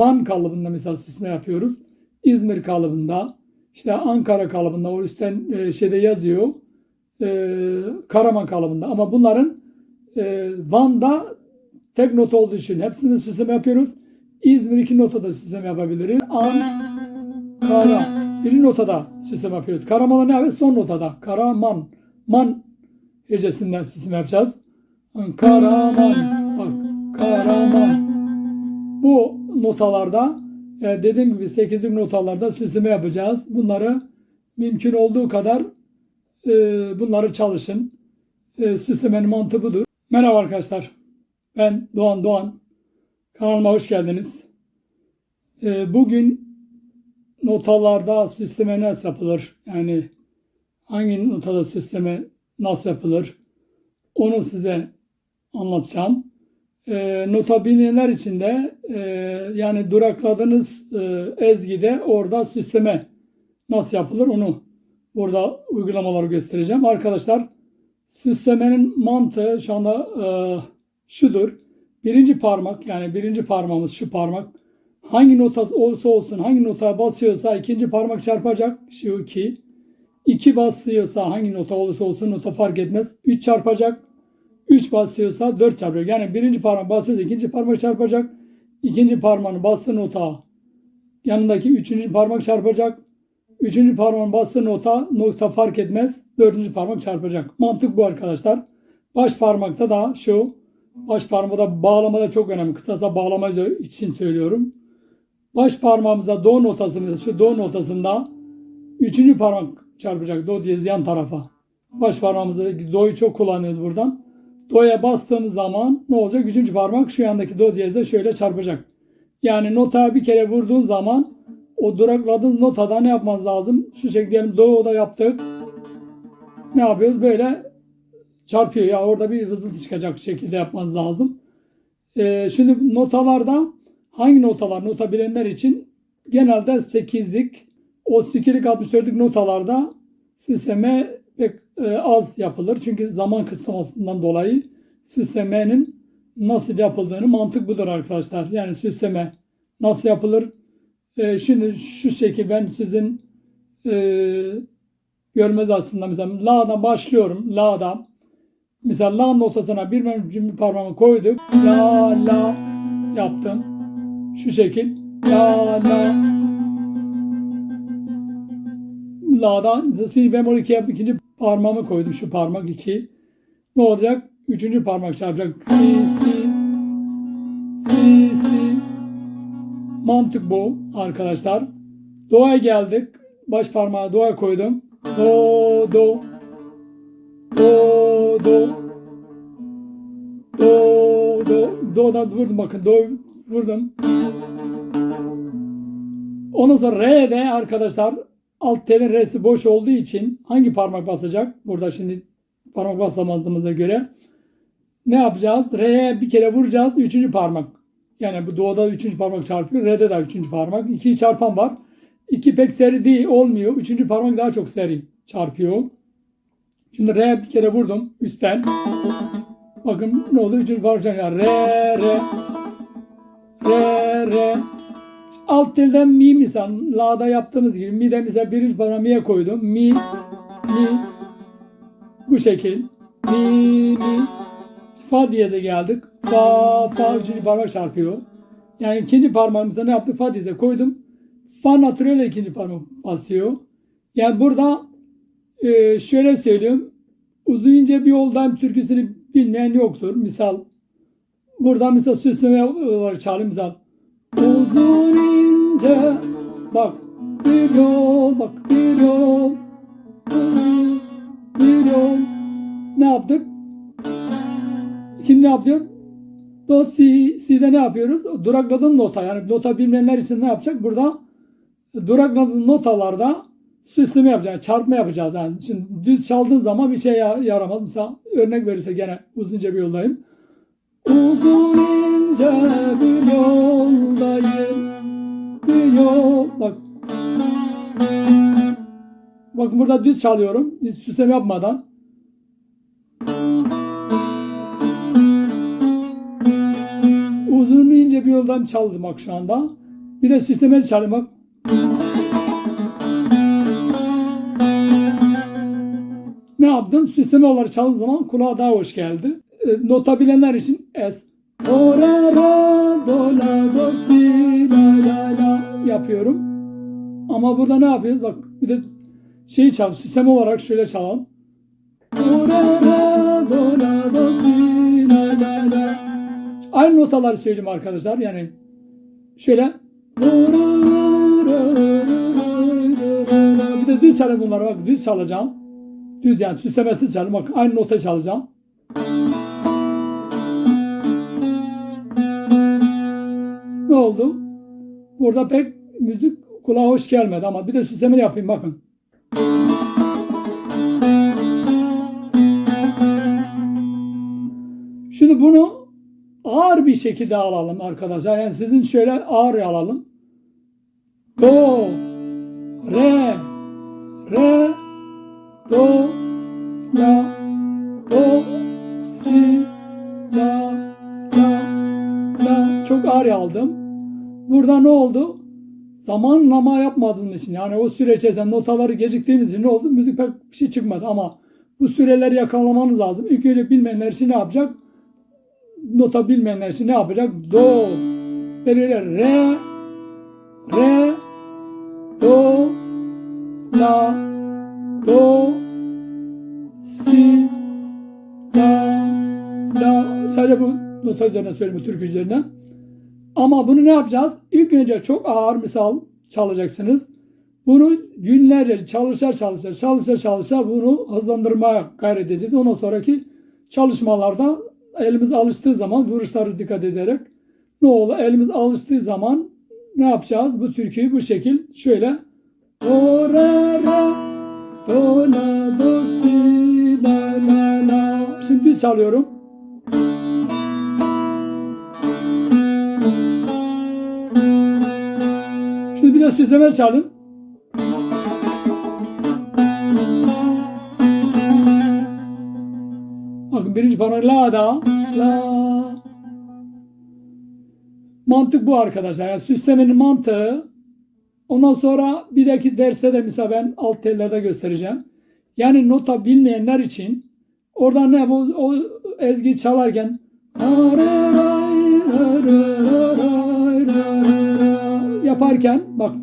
Van kalıbında mesela süsme yapıyoruz. İzmir kalıbında, işte Ankara kalıbında, o üstten e, şeyde yazıyor. E, Karaman kalıbında. Ama bunların e, Van'da tek nota olduğu için hepsinde süsleme yapıyoruz. İzmir iki notada süsleme yapabiliriz. Ankara bir notada süsleme yapıyoruz. Karaman'da ne yapıyoruz? Son notada. Karaman. Man hecesinden süsleme yapacağız. Karaman. Bak. Karaman. Bu notalarda e, dediğim gibi 8'lik notalarda süsleme yapacağız. Bunları mümkün olduğu kadar e, bunları çalışın. E, süslemenin mantığı budur. Merhaba arkadaşlar. Ben Doğan Doğan. Kanalıma hoş geldiniz. E, bugün notalarda süsleme nasıl yapılır? Yani hangi notada süsleme nasıl yapılır? Onu size anlatacağım. E, nota bilmeyenler için de e, yani durakladığınız e, ezgide orada süsleme nasıl yapılır onu burada uygulamaları göstereceğim. Arkadaşlar süslemenin mantığı şu anda e, şudur. Birinci parmak yani birinci parmağımız şu parmak hangi nota olursa olsun hangi notaya basıyorsa ikinci parmak çarpacak şu iki. İki basıyorsa hangi nota olursa olsun nota fark etmez. Üç çarpacak. 3 basıyorsa 4 çarpıyor. Yani birinci parmak basıyorsa ikinci parmak çarpacak. İkinci parmağını bastığı nota yanındaki üçüncü parmak çarpacak. Üçüncü parmağın bastığı nota nokta fark etmez. Dördüncü parmak çarpacak. Mantık bu arkadaşlar. Baş parmakta da şu. Baş parmağda bağlamada çok önemli. Kısasa bağlama için söylüyorum. Baş parmağımızda do notasında şu do notasında üçüncü parmak çarpacak. Do diyez yan tarafa. Baş parmağımızda do'yu çok kullanıyoruz buradan. Do'ya bastığımız zaman ne olacak? Üçüncü parmak şu yandaki do diyezle şöyle çarpacak. Yani notaya bir kere vurduğun zaman o durakladığın notada ne yapmanız lazım? Şu şekilde diyelim do'da yaptık. Ne yapıyoruz? Böyle çarpıyor. Ya orada bir hızlı çıkacak şekilde yapmanız lazım. Ee, şimdi notalarda hangi notalar? Nota bilenler için genelde 8'lik, 32'lik, 64'lik notalarda süsleme pek e, az yapılır. Çünkü zaman kısıtlamasından dolayı süslemenin nasıl yapıldığını mantık budur arkadaşlar. Yani süsleme nasıl yapılır? E, şimdi şu şekil ben sizin e, görmez aslında mesela la'dan başlıyorum. La'dan mesela la notasına bir, bir parmağımı koyduk. La la yaptım. Şu şekil. La la La'dan si bemol 2 yap ikinci parmağımı koydum şu parmak 2. Ne olacak? Üçüncü parmak çarpacak. Si si si si mantık bu arkadaşlar. Do'ya geldik. Baş parmağı do'ya koydum. Do do do do do do do'dan vurdum bakın do vurdum. Ondan sonra R'de arkadaşlar alt telin R'si boş olduğu için hangi parmak basacak? Burada şimdi parmak basamadığımıza göre ne yapacağız? R'ye bir kere vuracağız. Üçüncü parmak. Yani bu doğuda üçüncü parmak çarpıyor. R'de de üçüncü parmak. İkiyi çarpan var. İki pek seri değil olmuyor. Üçüncü parmak daha çok seri çarpıyor. Şimdi R'ye bir kere vurdum üstten. Bakın ne oldu? Üçüncü parmak çarpıyor. R, R. R, R. Alt telden mi misal la'da yaptığımız gibi mi de mesela birinci mi'ye koydum. Mi, mi. Bu şekil. Mi, mi. Fa diyeze geldik. Fa, fa üçüncü parmak çarpıyor. Yani ikinci parmağımıza ne yaptık? Fa diyeze koydum. Fa natürel ikinci parmak basıyor. Yani burada e, şöyle söylüyorum. Uzun ince bir yoldayım türküsünü bilmeyen yoktur. Misal burada misal süsleme olarak çalayım misal. Uzun ince bak bir yol bak bir yol bir yol ne yaptık? İkinci ne yapıyor? Do, si, si'de ne yapıyoruz? Durakladığın nota yani nota bilmeyenler için ne yapacak? Burada durakladığın notalarda süsleme yapacağız. Yani çarpma yapacağız. Yani şimdi düz çaldığın zaman bir şey yaramaz. Mesela örnek verirse gene uzunca bir yoldayım. Uzun ince bir yoldayım yol bak Bakın burada düz çalıyorum. Hiç süsleme yapmadan. Uzun ince bir yoldan çaldım bak şu anda. Bir de süslemeli çalayım bak. Ne yaptım? Süsleme olarak çaldığım zaman kulağa daha hoş geldi. E, nota bilenler için es. Do, la, do, si, yapıyorum. Ama burada ne yapıyoruz? Bak bir de şeyi çal. Süsleme olarak şöyle çalalım. Aynı notaları söyleyeyim arkadaşlar. Yani şöyle bir de düz çalayım bunları bak düz çalacağım. Düz yani süslemesiz çalayım bak aynı nota çalacağım. Ne oldu? Burada pek müzik kulağa hoş gelmedi ama bir de süslemeli yapayım bakın. Şimdi bunu ağır bir şekilde alalım arkadaşlar. Yani sizin şöyle ağır alalım. Do, re, re, do, la, do, si, la, la, la. Çok ağır aldım. Burada ne oldu? Zamanlama yapmadığımız için yani o süre içerisinde notaları geciktiğimiz için ne oldu? Müzik pek bir şey çıkmadı ama bu süreleri yakalamanız lazım. İlk önce bilmeyenler için ne yapacak? Nota bilmeyenler için ne yapacak? Do, böyle re, re, do, la, do, si, la, la. Sadece bu nota üzerine söyleyeyim, türkü üzerinden. Ama bunu ne yapacağız? İlk önce çok ağır misal çalacaksınız. Bunu günlerce çalışır çalışır çalışır çalışır bunu hızlandırmaya gayret edeceğiz. Ondan sonraki çalışmalarda elimiz alıştığı zaman vuruşları dikkat ederek ne olur? Elimiz alıştığı zaman ne yapacağız? Bu türküyü bu şekil şöyle Şimdi düz çalıyorum. Şimdi bir de süsleme çalayım. Bakın birinci pano la da la. Mantık bu arkadaşlar. Yani süslemenin mantığı. Ondan sonra bir dahaki derste de mesela ben alt tellerde göstereceğim. Yani nota bilmeyenler için orada ne bu o ezgi çalarken yaparken bak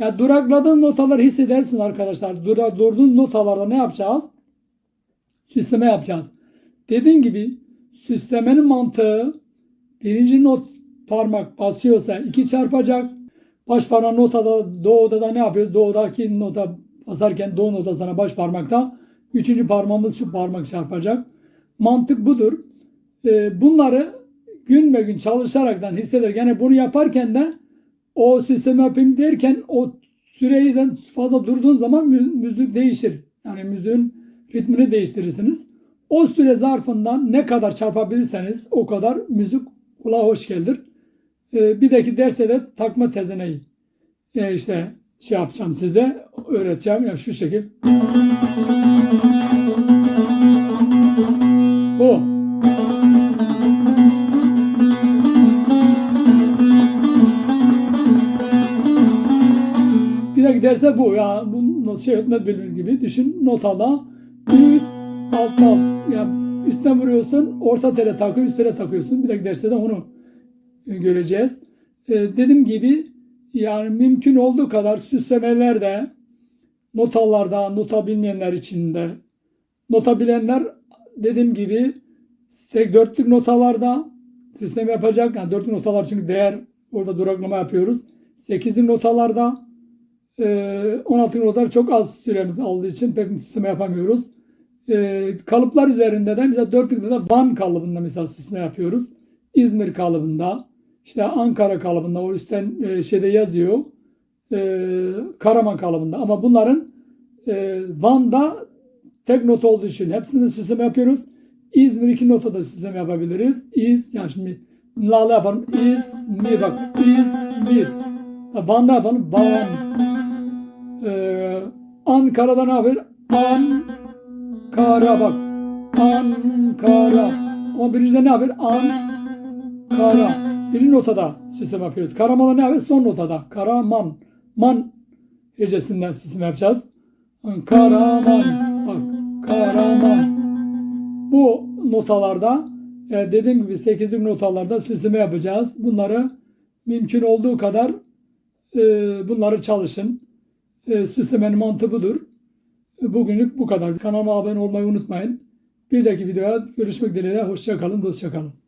ya durakladığın notaları hissedersin arkadaşlar. Dura, durduğun notalarda ne yapacağız? Süsleme yapacağız. Dediğim gibi süslemenin mantığı birinci not parmak basıyorsa iki çarpacak. Baş parmak notada doğuda da ne yapıyoruz? Doğudaki nota basarken doğu notasına baş parmakta üçüncü parmağımız şu parmak çarpacak. Mantık budur. Ee, bunları gün be gün çalışaraktan hisseder. Yani bunu yaparken de o süsleme yapayım derken o süreyden fazla durduğun zaman müzik değişir. Yani müziğin ritmini değiştirirsiniz. O süre zarfından ne kadar çarpabilirseniz o kadar müzik kulağa hoş gelir. Ee, bir dahaki derste de takma tezeneyi e, işte şey yapacağım size öğreteceğim ya şu şekil. Dahaki derste bu ya bu not şey öğretmen bölümü gibi düşün notada üst alt alt yani üstten vuruyorsun orta tele takıyor üst tele takıyorsun bir dahaki derste de onu göreceğiz. Ee, dediğim gibi yani mümkün olduğu kadar süslemelerde notalarda nota bilmeyenler için de nota bilenler dediğim gibi dörtlük notalarda süsleme yapacak. Yani dörtlük notalar çünkü değer orada duraklama yapıyoruz. Sekizlik notalarda e, 16 notalar çok az süremiz aldığı için pek süsleme yapamıyoruz. E, kalıplar üzerinde de mesela dörtlükte de Van kalıbında mesela süsleme yapıyoruz. İzmir kalıbında işte Ankara kalıbında o üstten e, şeyde yazıyor. E, Karaman kalıbında ama bunların e, Van'da tek nota olduğu için hepsinde süsleme yapıyoruz. İzmir iki nota da süsleme yapabiliriz. İz yani şimdi lala yapalım. İzmir bak İzmir. Van'da yapalım. Van. Ankara'da ne yapıyor? Ankara bak. Ankara. Ama birincide ne yapıyor? Ankara. Birinci notada süsleme yapıyoruz. Karaman'da ne yapıyoruz? Son notada. Karaman. Man hecesinden süsleme yapacağız. Karaman. Bak. Karaman. Bu notalarda e, dediğim gibi 8'lik notalarda süsleme yapacağız. Bunları mümkün olduğu kadar e, bunları çalışın. E, süslemenin mantığı budur. E, Bugünlük bu kadar. Kanalıma abone olmayı unutmayın. Bir dahaki videoya görüşmek dileğiyle. Hoşça kalın, dostça kalın.